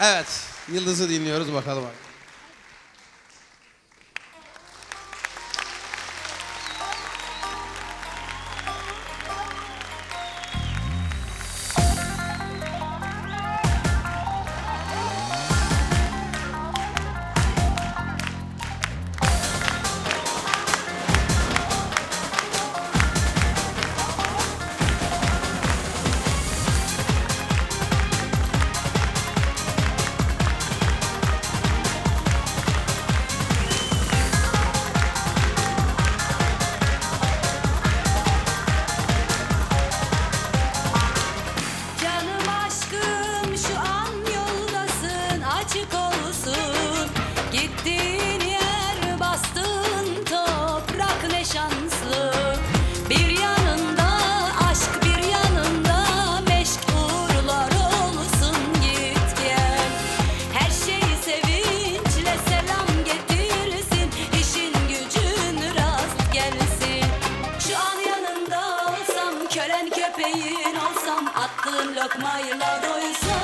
Evet, Yıldız'ı dinliyoruz bakalım abi. todo el sol.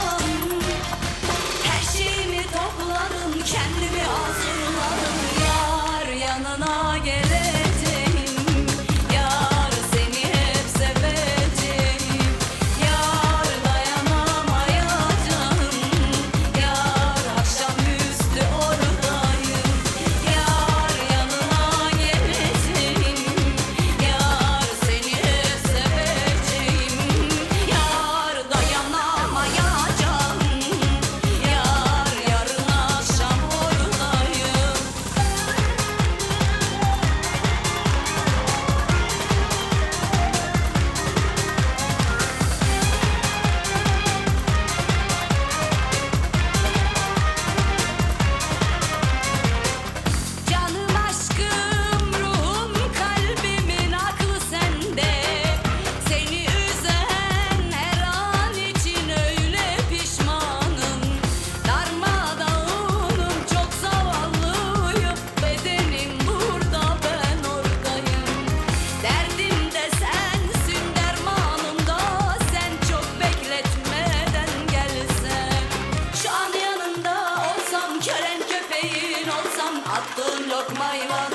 kalkmayalım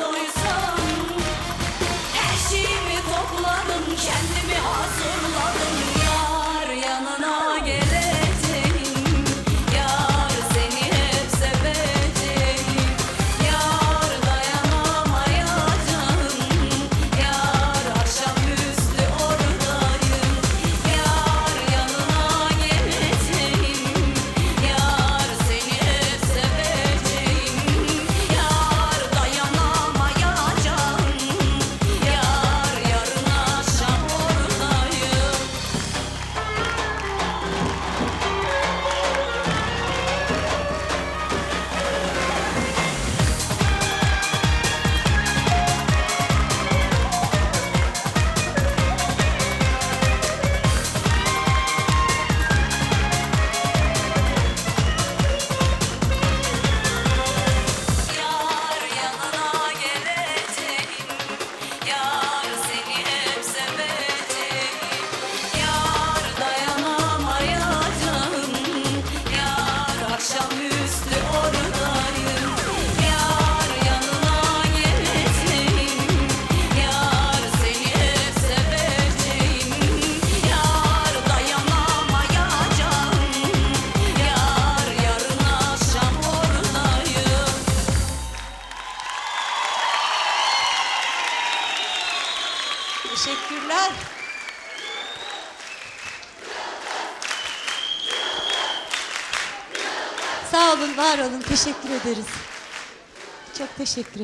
Teşekkürler. Sağ olun, var olun. Teşekkür ederiz. Çok teşekkür ederim.